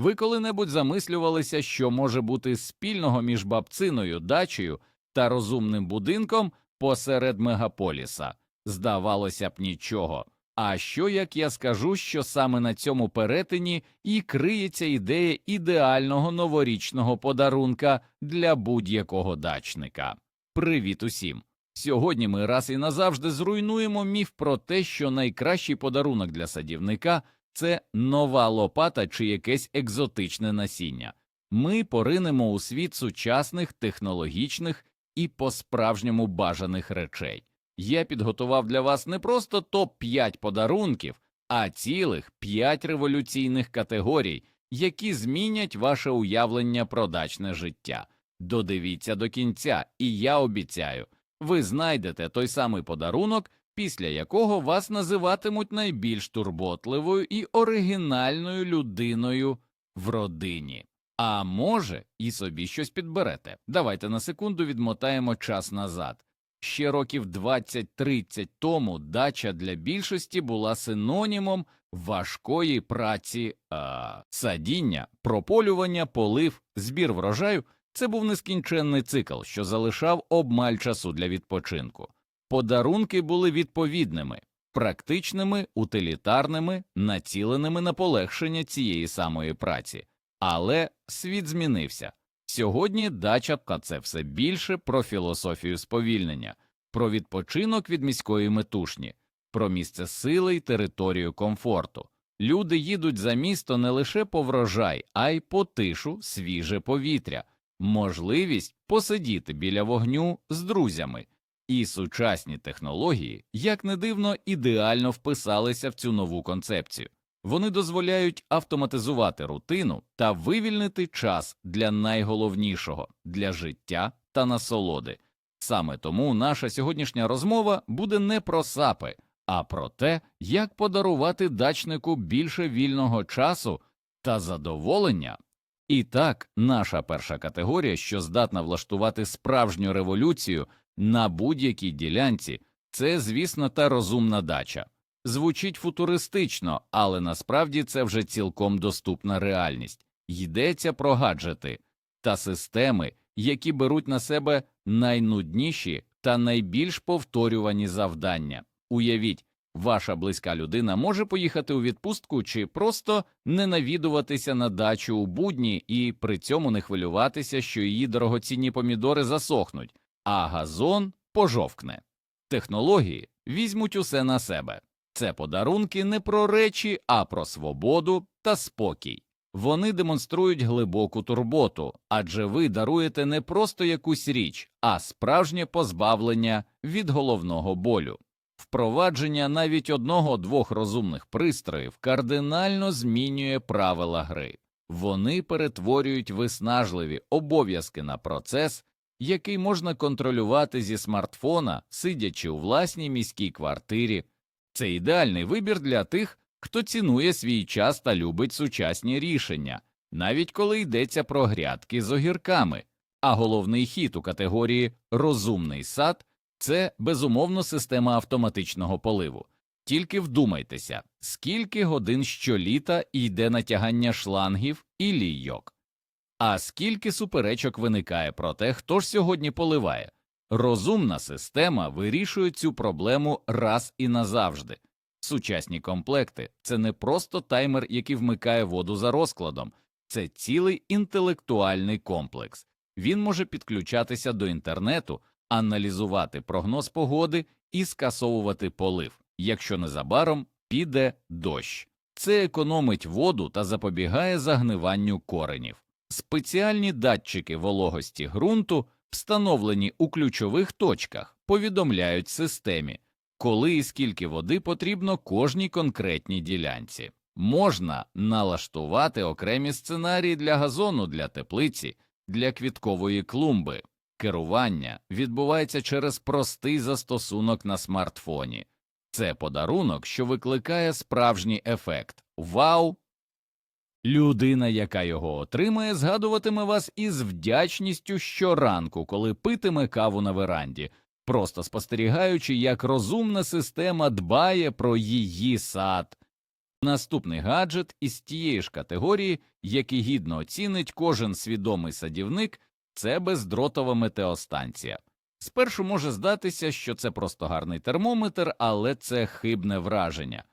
Ви коли-небудь замислювалися, що може бути спільного між бабциною, дачею та розумним будинком посеред мегаполіса? Здавалося б, нічого. А що як я скажу, що саме на цьому перетині і криється ідея ідеального новорічного подарунка для будь-якого дачника? Привіт усім! Сьогодні ми раз і назавжди зруйнуємо міф про те, що найкращий подарунок для садівника це нова лопата чи якесь екзотичне насіння. Ми поринемо у світ сучасних, технологічних і по-справжньому бажаних речей. Я підготував для вас не просто топ 5 подарунків, а цілих 5 революційних категорій, які змінять ваше уявлення про дачне життя. Додивіться до кінця, і я обіцяю, ви знайдете той самий подарунок, після якого вас називатимуть найбільш турботливою і оригінальною людиною в родині. А може, і собі щось підберете. Давайте на секунду відмотаємо час назад. Ще років 20-30 тому дача для більшості була синонімом важкої праці, а садіння, прополювання, полив, збір врожаю це був нескінченний цикл, що залишав обмаль часу для відпочинку. Подарунки були відповідними, практичними, утилітарними, націленими на полегшення цієї самої праці. Але світ змінився. Сьогодні дача це все більше про філософію сповільнення, про відпочинок від міської метушні, про місце сили й територію комфорту. Люди їдуть за місто не лише по врожай, а й по тишу, свіже повітря, можливість посидіти біля вогню з друзями. І сучасні технології, як не дивно, ідеально вписалися в цю нову концепцію. Вони дозволяють автоматизувати рутину та вивільнити час для найголовнішого для життя та насолоди. Саме тому наша сьогоднішня розмова буде не про сапи, а про те, як подарувати дачнику більше вільного часу та задоволення. І так, наша перша категорія, що здатна влаштувати справжню революцію на будь-якій ділянці, це, звісно, та розумна дача. Звучить футуристично, але насправді це вже цілком доступна реальність. Йдеться про гаджети та системи, які беруть на себе найнудніші та найбільш повторювані завдання. Уявіть, ваша близька людина може поїхати у відпустку чи просто не навідуватися на дачу у будні і при цьому не хвилюватися, що її дорогоцінні помідори засохнуть, а газон пожовкне. Технології візьмуть усе на себе. Це подарунки не про речі, а про свободу та спокій. Вони демонструють глибоку турботу, адже ви даруєте не просто якусь річ, а справжнє позбавлення від головного болю. Впровадження навіть одного-двох розумних пристроїв кардинально змінює правила гри. Вони перетворюють виснажливі обов'язки на процес, який можна контролювати зі смартфона, сидячи у власній міській квартирі. Це ідеальний вибір для тих, хто цінує свій час та любить сучасні рішення, навіть коли йдеться про грядки з огірками. А головний хід у категорії розумний сад це безумовно система автоматичного поливу. Тільки вдумайтеся, скільки годин щоліта йде натягання шлангів і лійок. А скільки суперечок виникає про те, хто ж сьогодні поливає. Розумна система вирішує цю проблему раз і назавжди. Сучасні комплекти це не просто таймер, який вмикає воду за розкладом, це цілий інтелектуальний комплекс. Він може підключатися до інтернету, аналізувати прогноз погоди і скасовувати полив, якщо незабаром піде дощ. Це економить воду та запобігає загниванню коренів. Спеціальні датчики вологості ґрунту, встановлені у ключових точках, повідомляють системі, коли і скільки води потрібно кожній конкретній ділянці. Можна налаштувати окремі сценарії для газону, для теплиці, для квіткової клумби. Керування відбувається через простий застосунок на смартфоні. Це подарунок, що викликає справжній ефект Вау! Людина, яка його отримає, згадуватиме вас із вдячністю щоранку, коли питиме каву на веранді, просто спостерігаючи, як розумна система дбає про її сад. Наступний гаджет із тієї ж категорії, який гідно оцінить кожен свідомий садівник, це бездротова метеостанція. Спершу може здатися, що це просто гарний термометр, але це хибне враження.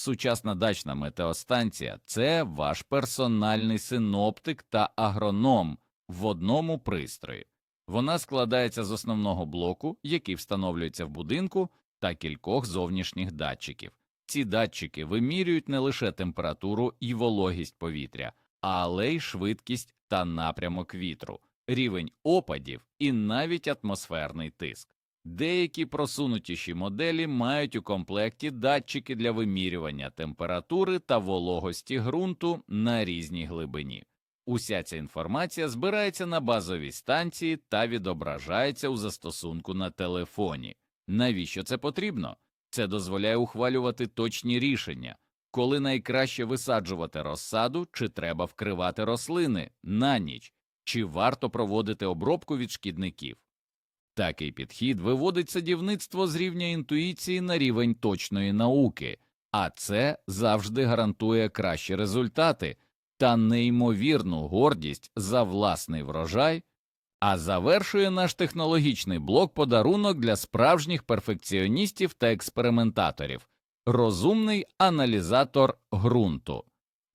Сучасна дачна метеостанція це ваш персональний синоптик та агроном в одному пристрої. Вона складається з основного блоку, який встановлюється в будинку, та кількох зовнішніх датчиків. Ці датчики вимірюють не лише температуру і вологість повітря, але й швидкість та напрямок вітру, рівень опадів і навіть атмосферний тиск. Деякі просунутіші моделі мають у комплекті датчики для вимірювання температури та вологості ґрунту на різній глибині. Уся ця інформація збирається на базовій станції та відображається у застосунку на телефоні. Навіщо це потрібно? Це дозволяє ухвалювати точні рішення, коли найкраще висаджувати розсаду, чи треба вкривати рослини на ніч, чи варто проводити обробку від шкідників. Такий підхід виводить садівництво з рівня інтуїції на рівень точної науки, а це завжди гарантує кращі результати та неймовірну гордість за власний врожай, а завершує наш технологічний блок подарунок для справжніх перфекціоністів та експериментаторів розумний аналізатор ґрунту.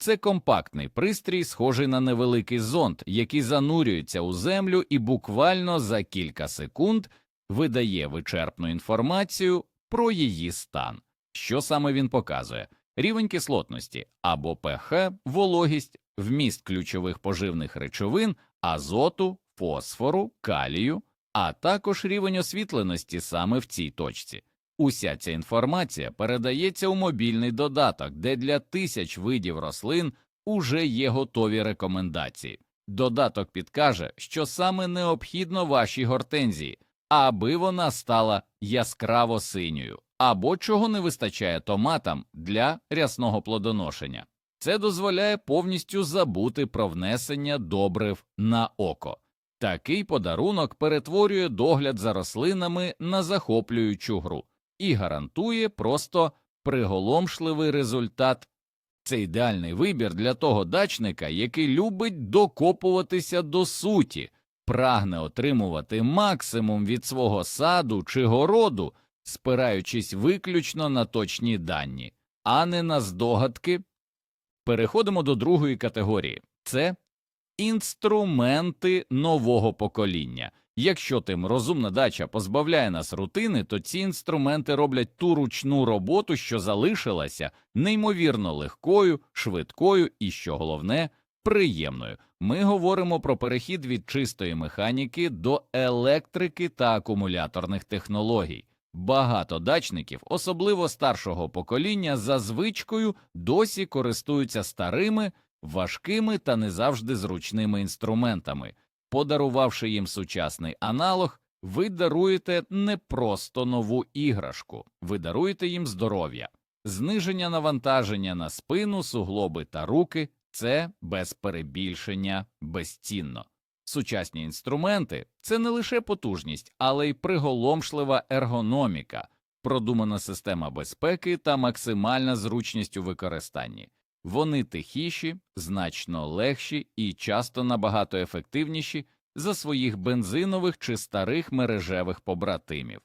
Це компактний пристрій, схожий на невеликий зонд, який занурюється у землю і буквально за кілька секунд видає вичерпну інформацію про її стан. Що саме він показує? Рівень кислотності або ПХ, вологість, вміст ключових поживних речовин, азоту, фосфору, калію, а також рівень освітленості саме в цій точці. Уся ця інформація передається у мобільний додаток, де для тисяч видів рослин уже є готові рекомендації. Додаток підкаже, що саме необхідно вашій гортензії, аби вона стала яскраво синьою, або чого не вистачає томатам для рясного плодоношення. Це дозволяє повністю забути про внесення добрив на око. Такий подарунок перетворює догляд за рослинами на захоплюючу гру і гарантує просто приголомшливий результат. Це ідеальний вибір для того дачника, який любить докопуватися до суті, прагне отримувати максимум від свого саду чи городу, спираючись виключно на точні дані, а не на здогадки. Переходимо до другої категорії це інструменти нового покоління. Якщо тим розумна дача позбавляє нас рутини, то ці інструменти роблять ту ручну роботу, що залишилася, неймовірно легкою, швидкою і, що головне, приємною. Ми говоримо про перехід від чистої механіки до електрики та акумуляторних технологій. Багато дачників, особливо старшого покоління, за звичкою досі користуються старими, важкими та не завжди зручними інструментами. Подарувавши їм сучасний аналог, ви даруєте не просто нову іграшку, ви даруєте їм здоров'я, зниження навантаження на спину, суглоби та руки це без перебільшення безцінно. Сучасні інструменти це не лише потужність, але й приголомшлива ергономіка, продумана система безпеки та максимальна зручність у використанні. Вони тихіші, значно легші і часто набагато ефективніші за своїх бензинових чи старих мережевих побратимів.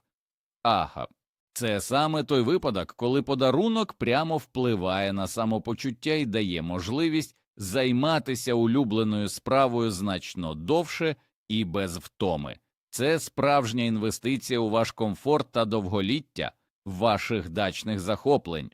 Ага, це саме той випадок, коли подарунок прямо впливає на самопочуття і дає можливість займатися улюбленою справою значно довше і без втоми. Це справжня інвестиція у ваш комфорт та довголіття ваших дачних захоплень.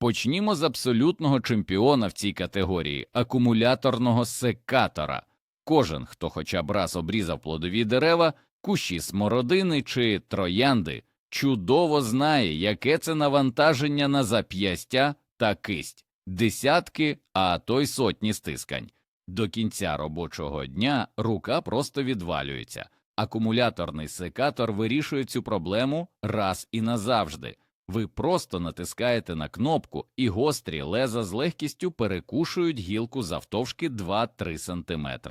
Почнімо з абсолютного чемпіона в цій категорії акумуляторного секатора. Кожен, хто хоча б раз обрізав плодові дерева, кущі смородини чи троянди, чудово знає, яке це навантаження на зап'ястя та кисть, десятки, а то й сотні стискань. До кінця робочого дня рука просто відвалюється. Акумуляторний секатор вирішує цю проблему раз і назавжди. Ви просто натискаєте на кнопку, і гострі леза з легкістю перекушують гілку завтовшки 2-3 см.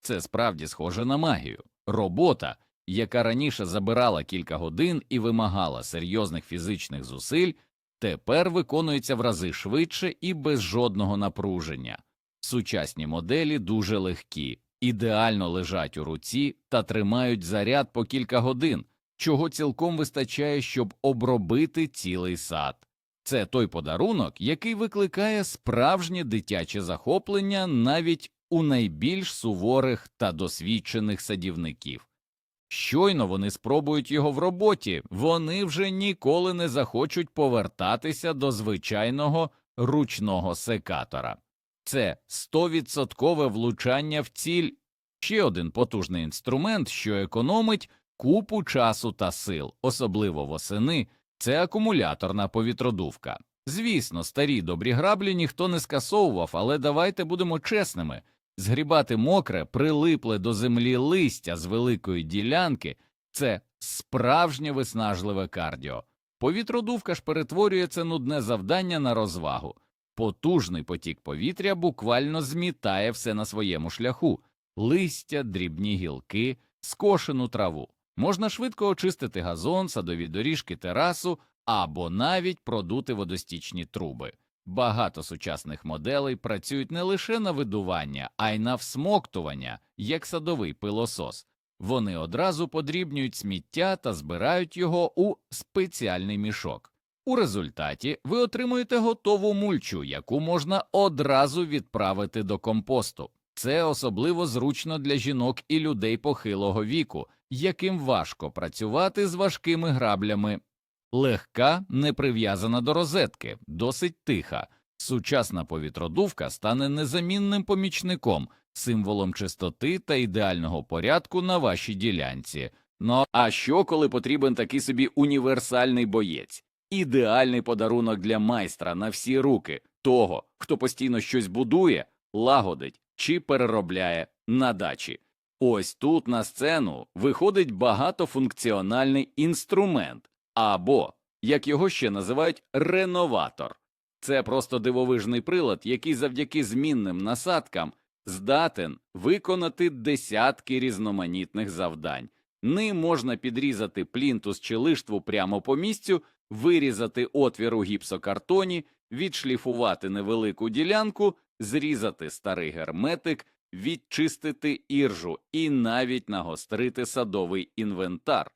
Це справді схоже на магію. Робота, яка раніше забирала кілька годин і вимагала серйозних фізичних зусиль, тепер виконується в рази швидше і без жодного напруження. Сучасні моделі дуже легкі, ідеально лежать у руці та тримають заряд по кілька годин, чого цілком вистачає, щоб обробити цілий сад. Це той подарунок, який викликає справжнє дитяче захоплення навіть у найбільш суворих та досвідчених садівників. Щойно вони спробують його в роботі, вони вже ніколи не захочуть повертатися до звичайного ручного секатора. Це стовідсоткове влучання в ціль, ще один потужний інструмент, що економить купу часу та сил, особливо восени, це акумуляторна повітродувка. Звісно, старі добрі граблі ніхто не скасовував, але давайте будемо чесними. Згрібати мокре, прилипле до землі листя з великої ділянки це справжнє виснажливе кардіо. Повітродувка ж перетворює це нудне завдання на розвагу. Потужний потік повітря буквально змітає все на своєму шляху листя, дрібні гілки, скошену траву. Можна швидко очистити газон, садові доріжки, терасу або навіть продути водостічні труби. Багато сучасних моделей працюють не лише на видування, а й на всмоктування, як садовий пилосос. Вони одразу подрібнюють сміття та збирають його у спеціальний мішок. У результаті ви отримуєте готову мульчу, яку можна одразу відправити до компосту. Це особливо зручно для жінок і людей похилого віку, яким важко працювати з важкими граблями. Легка, не прив'язана до розетки, досить тиха. Сучасна повітродувка стане незамінним помічником, символом чистоти та ідеального порядку на вашій ділянці. Ну а що, коли потрібен такий собі універсальний боєць? Ідеальний подарунок для майстра на всі руки, того, хто постійно щось будує, лагодить чи переробляє на дачі. Ось тут на сцену виходить багатофункціональний інструмент, або, як його ще називають, реноватор. Це просто дивовижний прилад, який завдяки змінним насадкам здатен виконати десятки різноманітних завдань. Ним можна підрізати плінтус чи лиштву прямо по місцю, вирізати отвір у гіпсокартоні, відшліфувати невелику ділянку, зрізати старий герметик, відчистити іржу і навіть нагострити садовий інвентар.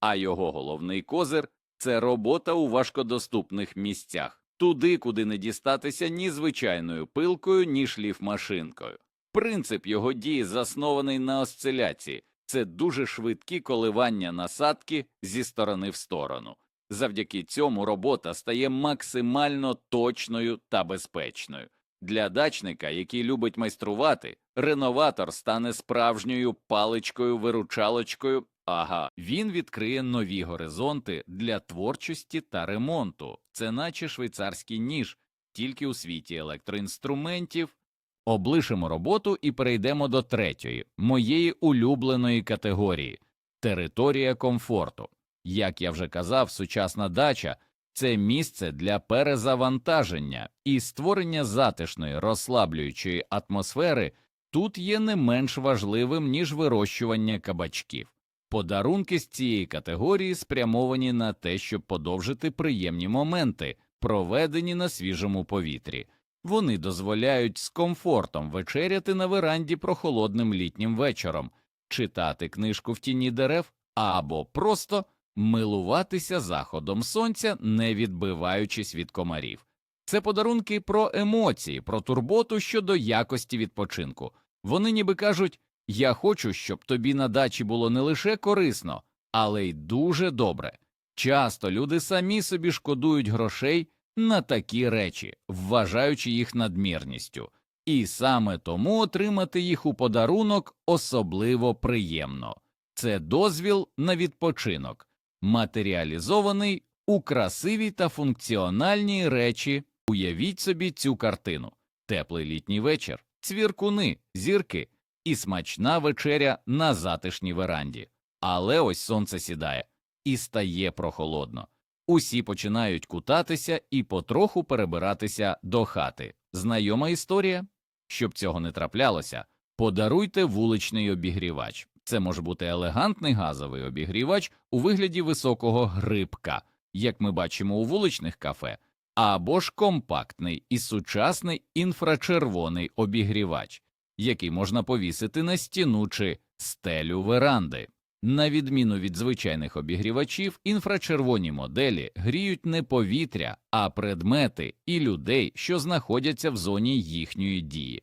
А його головний козир це робота у важкодоступних місцях, туди, куди не дістатися ні звичайною пилкою, ні шліфмашинкою. Принцип його дії заснований на осциляції, це дуже швидкі коливання насадки зі сторони в сторону. Завдяки цьому робота стає максимально точною та безпечною. Для дачника, який любить майструвати, реноватор стане справжньою паличкою-виручалочкою. Ага, він відкриє нові горизонти для творчості та ремонту. Це наче швейцарський ніж, тільки у світі електроінструментів. Облишимо роботу і перейдемо до третьої, моєї улюбленої категорії територія комфорту. Як я вже казав, сучасна дача це місце для перезавантаження і створення затишної розслаблюючої атмосфери тут є не менш важливим, ніж вирощування кабачків. Подарунки з цієї категорії спрямовані на те, щоб подовжити приємні моменти, проведені на свіжому повітрі. Вони дозволяють з комфортом вечеряти на веранді прохолодним літнім вечором, читати книжку в тіні дерев або просто милуватися заходом сонця, не відбиваючись від комарів. Це подарунки про емоції, про турботу щодо якості відпочинку. Вони ніби кажуть Я хочу, щоб тобі на дачі було не лише корисно, але й дуже добре. Часто люди самі собі шкодують грошей на такі речі, вважаючи їх надмірністю, і саме тому отримати їх у подарунок особливо приємно. Це дозвіл на відпочинок, матеріалізований у красиві та функціональні речі. Уявіть собі цю картину: теплий літній вечір, цвіркуни, зірки і смачна вечеря на затишній веранді. Але ось сонце сідає і стає прохолодно. Усі починають кутатися і потроху перебиратися до хати. Знайома історія? Щоб цього не траплялося, подаруйте вуличний обігрівач. Це може бути елегантний газовий обігрівач у вигляді високого грибка, як ми бачимо у вуличних кафе, або ж компактний і сучасний інфрачервоний обігрівач, який можна повісити на стіну чи стелю веранди. На відміну від звичайних обігрівачів, інфрачервоні моделі гріють не повітря, а предмети і людей, що знаходяться в зоні їхньої дії.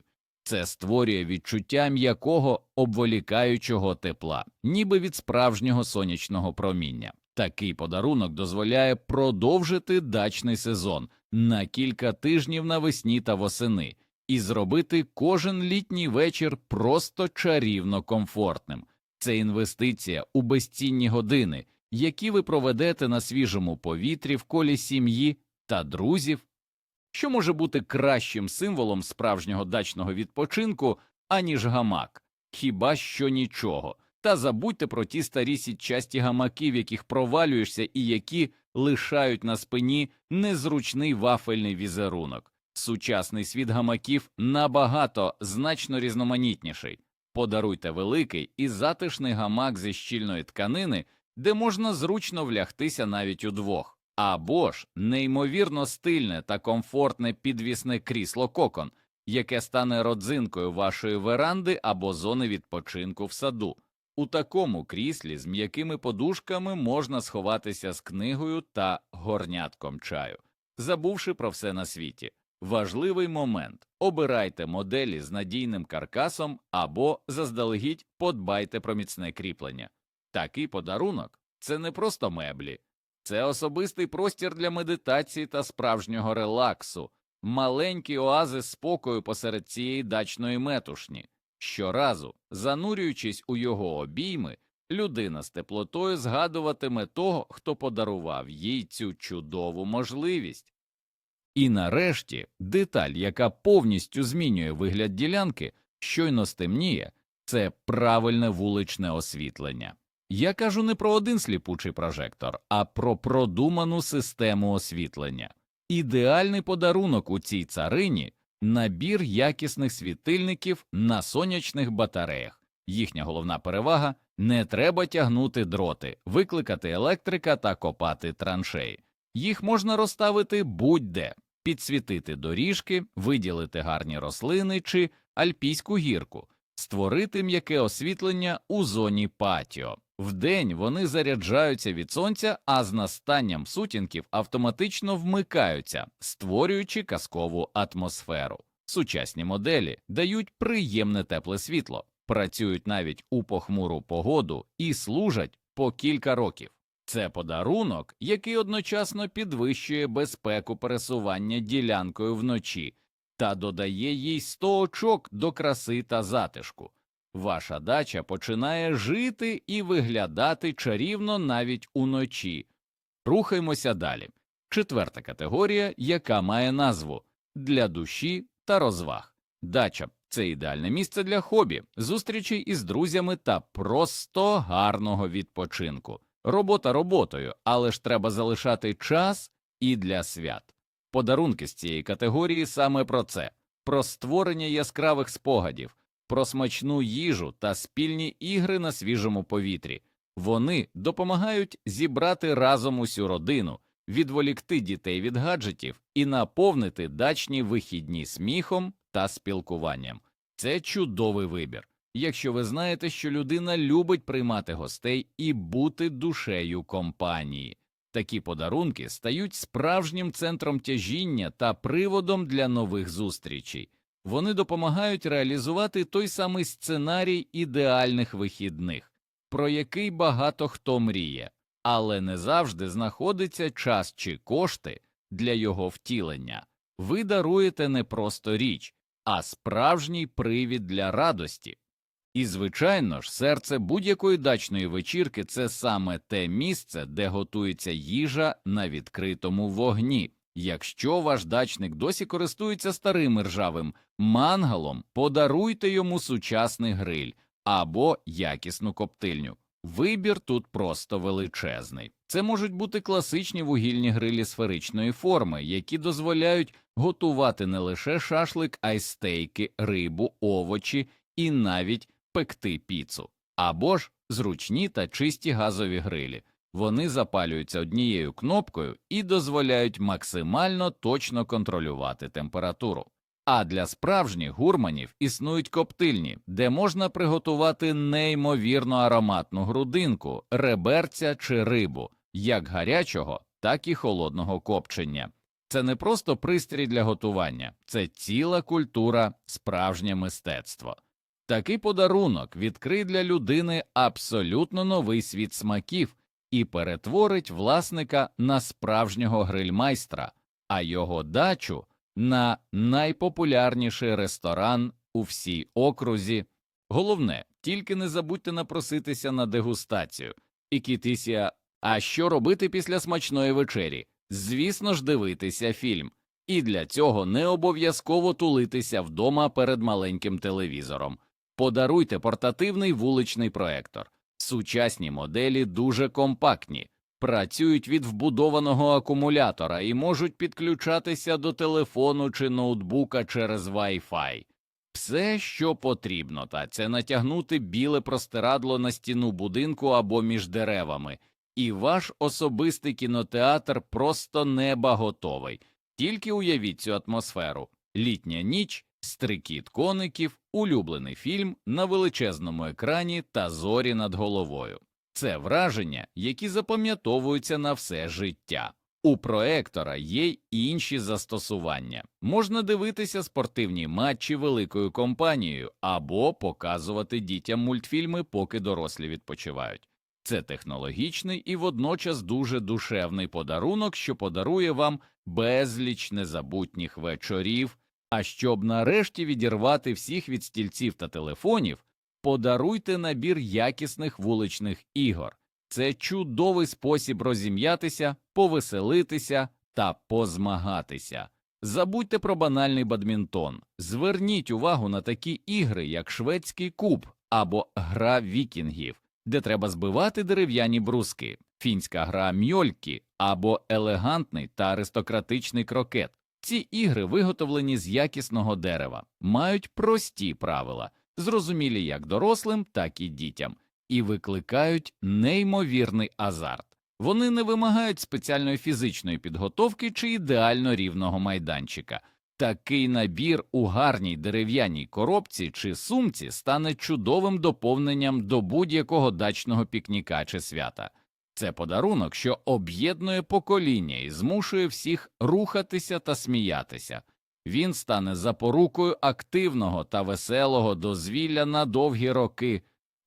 Це створює відчуття м'якого обволікаючого тепла, ніби від справжнього сонячного проміння. Такий подарунок дозволяє продовжити дачний сезон на кілька тижнів навесні та восени і зробити кожен літній вечір просто чарівно комфортним. Це інвестиція у безцінні години, які ви проведете на свіжому повітрі в колі сім'ї та друзів. Що може бути кращим символом справжнього дачного відпочинку, аніж гамак? Хіба що нічого. Та забудьте про ті старі сітчасті гамаки, в яких провалюєшся і які лишають на спині незручний вафельний візерунок. Сучасний світ гамаків набагато значно різноманітніший. Подаруйте великий і затишний гамак зі щільної тканини, де можна зручно влягтися навіть удвох, або ж неймовірно стильне та комфортне підвісне крісло кокон, яке стане родзинкою вашої веранди або зони відпочинку в саду. У такому кріслі з м'якими подушками можна сховатися з книгою та горнятком чаю, забувши про все на світі. Важливий момент обирайте моделі з надійним каркасом або заздалегідь подбайте про міцне кріплення. Такий подарунок це не просто меблі, це особистий простір для медитації та справжнього релаксу, маленький оазис спокою посеред цієї дачної метушні. Щоразу, занурюючись у його обійми, людина з теплотою згадуватиме того, хто подарував їй цю чудову можливість. І нарешті деталь, яка повністю змінює вигляд ділянки, щойно стемніє, це правильне вуличне освітлення. Я кажу не про один сліпучий прожектор, а про продуману систему освітлення. Ідеальний подарунок у цій царині набір якісних світильників на сонячних батареях. Їхня головна перевага не треба тягнути дроти, викликати електрика та копати траншеї. Їх можна розставити будь-де, підсвітити доріжки, виділити гарні рослини чи альпійську гірку, створити м'яке освітлення у зоні патіо. Вдень вони заряджаються від сонця, а з настанням сутінків автоматично вмикаються, створюючи казкову атмосферу. Сучасні моделі дають приємне тепле світло, працюють навіть у похмуру погоду і служать по кілька років. Це подарунок, який одночасно підвищує безпеку пересування ділянкою вночі та додає їй 100 очок до краси та затишку. Ваша дача починає жити і виглядати чарівно навіть уночі. Рухаємося далі. Четверта категорія, яка має назву для душі та розваг. Дача це ідеальне місце для хобі, зустрічей із друзями та просто гарного відпочинку. Робота роботою, але ж треба залишати час і для свят. Подарунки з цієї категорії саме про це, про створення яскравих спогадів, про смачну їжу та спільні ігри на свіжому повітрі. Вони допомагають зібрати разом усю родину, відволікти дітей від гаджетів і наповнити дачні вихідні сміхом та спілкуванням. Це чудовий вибір. Якщо ви знаєте, що людина любить приймати гостей і бути душею компанії, такі подарунки стають справжнім центром тяжіння та приводом для нових зустрічей. Вони допомагають реалізувати той самий сценарій ідеальних вихідних, про який багато хто мріє, але не завжди знаходиться час чи кошти для його втілення. Ви даруєте не просто річ, а справжній привід для радості. І, звичайно ж, серце будь-якої дачної вечірки це саме те місце, де готується їжа на відкритому вогні. Якщо ваш дачник досі користується старим ржавим мангалом, подаруйте йому сучасний гриль або якісну коптильню. Вибір тут просто величезний. Це можуть бути класичні вугільні грилі сферичної форми, які дозволяють готувати не лише шашлик, а й стейки, рибу, овочі і навіть пекти піцу, або ж зручні та чисті газові грилі. Вони запалюються однією кнопкою і дозволяють максимально точно контролювати температуру. А для справжніх гурманів існують коптильні, де можна приготувати неймовірно ароматну грудинку, реберця чи рибу, як гарячого, так і холодного копчення. Це не просто пристрій для готування, це ціла культура, справжнє мистецтво. Такий подарунок відкриє для людини абсолютно новий світ смаків і перетворить власника на справжнього грильмайстра, а його дачу на найпопулярніший ресторан у всій окрузі. Головне, тільки не забудьте напроситися на дегустацію. І Кітісія, а що робити після смачної вечері? Звісно ж, дивитися фільм. І для цього не обов'язково тулитися вдома перед маленьким телевізором. Подаруйте портативний вуличний проектор. Сучасні моделі дуже компактні, працюють від вбудованого акумулятора і можуть підключатися до телефону чи ноутбука через Wi-Fi. Все, що потрібно, та це натягнути біле простирадло на стіну будинку або між деревами, і ваш особистий кінотеатр просто неба готовий. Тільки уявіть цю атмосферу літня ніч, стрикіт коників, улюблений фільм на величезному екрані та зорі над головою. Це враження, які запам'ятовуються на все життя. У проектора є й інші застосування. Можна дивитися спортивні матчі великою компанією або показувати дітям мультфільми, поки дорослі відпочивають. Це технологічний і водночас дуже душевний подарунок, що подарує вам безліч незабутніх вечорів. А щоб нарешті відірвати всіх від стільців та телефонів, подаруйте набір якісних вуличних ігор. Це чудовий спосіб розім'ятися, повеселитися та позмагатися. Забудьте про банальний бадмінтон, зверніть увагу на такі ігри, як шведський куб або гра вікінгів, де треба збивати дерев'яні бруски, фінська гра мьолькі або елегантний та аристократичний крокет. Ці ігри виготовлені з якісного дерева, мають прості правила, зрозумілі як дорослим, так і дітям, і викликають неймовірний азарт. Вони не вимагають спеціальної фізичної підготовки чи ідеально рівного майданчика. Такий набір у гарній дерев'яній коробці чи сумці стане чудовим доповненням до будь-якого дачного пікніка чи свята. Це подарунок, що об'єднує покоління і змушує всіх рухатися та сміятися. Він стане запорукою активного та веселого дозвілля на довгі роки.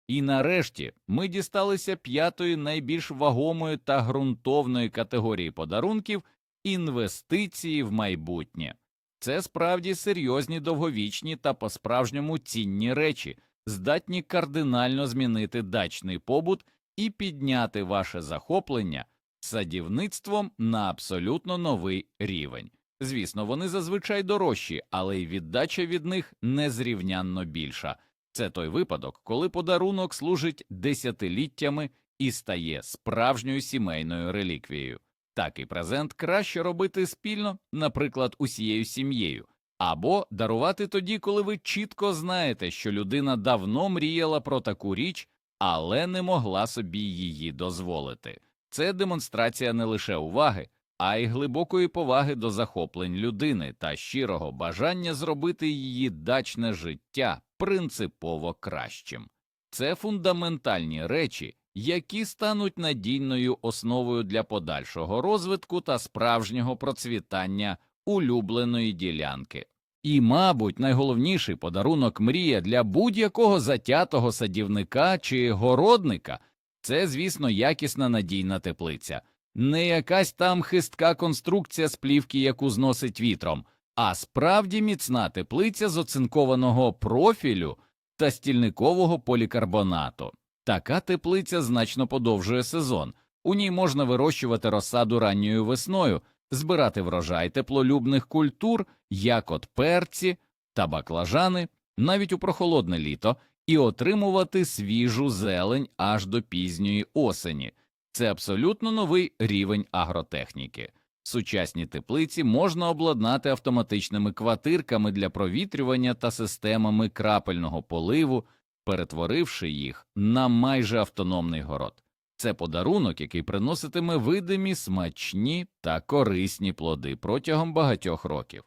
І нарешті ми дісталися п'ятої найбільш вагомої та ґрунтовної категорії подарунків інвестиції в майбутнє. Це справді серйозні довговічні та по справжньому цінні речі, здатні кардинально змінити дачний побут і підняти ваше захоплення садівництвом на абсолютно новий рівень. Звісно, вони зазвичай дорожчі, але й віддача від них незрівнянно більша. Це той випадок, коли подарунок служить десятиліттями і стає справжньою сімейною реліквією. Такий презент краще робити спільно, наприклад, усією сім'єю, або дарувати тоді, коли ви чітко знаєте, що людина давно мріяла про таку річ, але не могла собі її дозволити. Це демонстрація не лише уваги, а й глибокої поваги до захоплень людини та щирого бажання зробити її дачне життя принципово кращим. Це фундаментальні речі, які стануть надійною основою для подальшого розвитку та справжнього процвітання улюбленої ділянки. І, мабуть, найголовніший подарунок мрія для будь-якого затятого садівника чи городника. Це, звісно, якісна надійна теплиця, не якась там хистка конструкція з плівки, яку зносить вітром, а справді міцна теплиця з оцинкованого профілю та стільникового полікарбонату. Така теплиця значно подовжує сезон, у ній можна вирощувати розсаду ранньою весною, збирати врожай теплолюбних культур, як от перці та баклажани, навіть у прохолодне літо, і отримувати свіжу зелень аж до пізньої осені. Це абсолютно новий рівень агротехніки. Сучасні теплиці можна обладнати автоматичними квартирками для провітрювання та системами крапельного поливу, перетворивши їх на майже автономний город. Це подарунок, який приноситиме видимі, смачні та корисні плоди протягом багатьох років.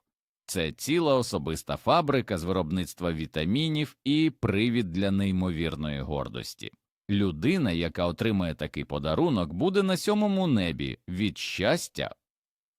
Це ціла особиста фабрика з виробництва вітамінів і привід для неймовірної гордості. Людина, яка отримає такий подарунок, буде на сьомому небі від щастя.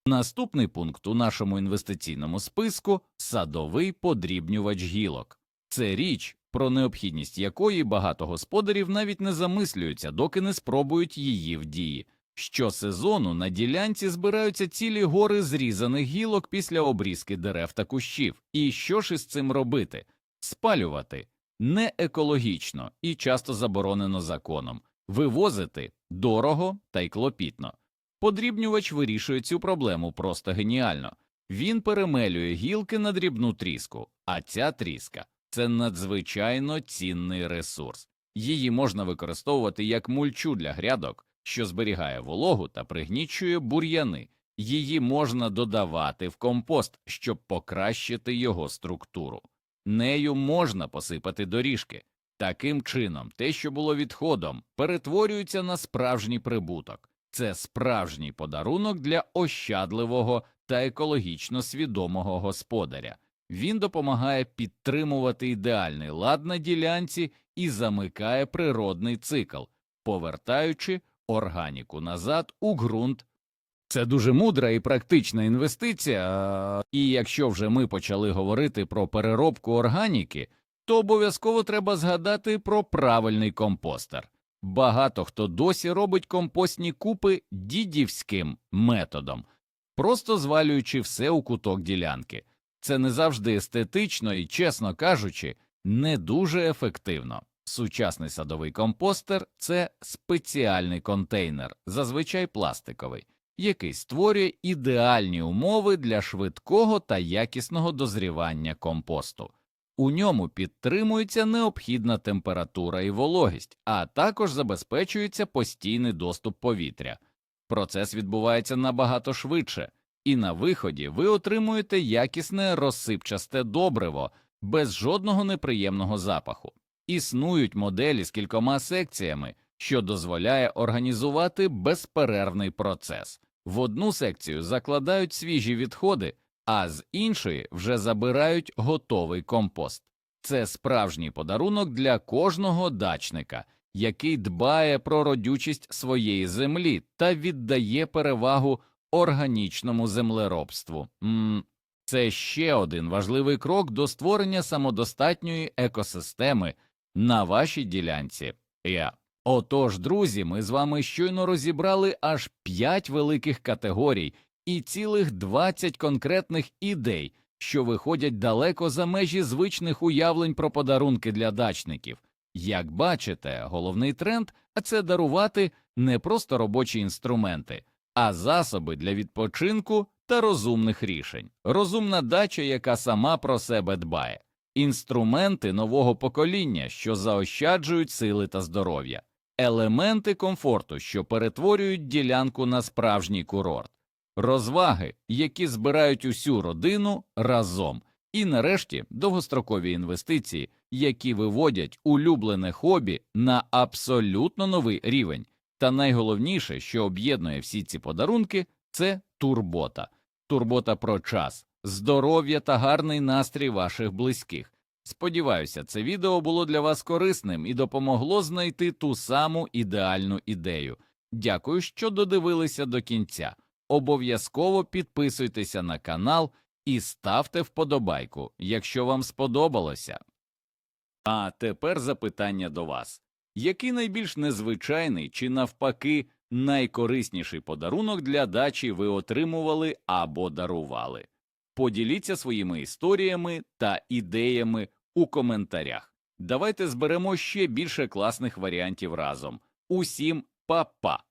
Наступний пункт у нашому інвестиційному списку садовий подрібнювач гілок. Це річ, про необхідність якої багато господарів навіть не замислюються, доки не спробують її в дії. Щосезону на ділянці збираються цілі гори зрізаних гілок після обрізки дерев та кущів. І що ж із цим робити? Спалювати не екологічно і часто заборонено законом, вивозити дорого та й клопітно. Подрібнювач вирішує цю проблему просто геніально. Він перемелює гілки на дрібну тріску, а ця тріска це надзвичайно цінний ресурс. Її можна використовувати як мульчу для грядок, що зберігає вологу та пригнічує бур'яни. Її можна додавати в компост, щоб покращити його структуру. Нею можна посипати доріжки. Таким чином, те, що було відходом, перетворюється на справжній прибуток. Це справжній подарунок для ощадливого та екологічно свідомого господаря. Він допомагає підтримувати ідеальний лад на ділянці і замикає природний цикл, повертаючи органіку назад у ґрунт. Це дуже мудра і практична інвестиція, і якщо вже ми почали говорити про переробку органіки, то обов'язково треба згадати про правильний компостер. Багато хто досі робить компостні купи дідівським методом, просто звалюючи все у куток ділянки. Це не завжди естетично і, чесно кажучи, не дуже ефективно. Сучасний садовий компостер це спеціальний контейнер, зазвичай пластиковий, який створює ідеальні умови для швидкого та якісного дозрівання компосту. У ньому підтримується необхідна температура і вологість, а також забезпечується постійний доступ повітря. Процес відбувається набагато швидше, і на виході ви отримуєте якісне розсипчасте добриво без жодного неприємного запаху. Існують моделі з кількома секціями, що дозволяє організувати безперервний процес. В одну секцію закладають свіжі відходи, а з іншої вже забирають готовий компост. Це справжній подарунок для кожного дачника, який дбає про родючість своєї землі та віддає перевагу органічному землеробству. Це ще один важливий крок до створення самодостатньої екосистеми на вашій ділянці. Я. Отож, друзі, ми з вами щойно розібрали аж 5 великих категорій і цілих 20 конкретних ідей, що виходять далеко за межі звичних уявлень про подарунки для дачників. Як бачите, головний тренд це дарувати не просто робочі інструменти, а засоби для відпочинку та розумних рішень, розумна дача, яка сама про себе дбає, інструменти нового покоління, що заощаджують сили та здоров'я, елементи комфорту, що перетворюють ділянку на справжній курорт, розваги, які збирають усю родину разом, і нарешті довгострокові інвестиції, які виводять улюблене хобі на абсолютно новий рівень. Та найголовніше, що об'єднує всі ці подарунки, це турбота, турбота про час, здоров'я та гарний настрій ваших близьких. Сподіваюся, це відео було для вас корисним і допомогло знайти ту саму ідеальну ідею. Дякую, що додивилися до кінця. Обов'язково підписуйтеся на канал і ставте вподобайку, якщо вам сподобалося. А тепер запитання до вас який найбільш незвичайний чи навпаки найкорисніший подарунок для дачі ви отримували або дарували? Поділіться своїми історіями та ідеями у коментарях. Давайте зберемо ще більше класних варіантів разом. Усім па-па!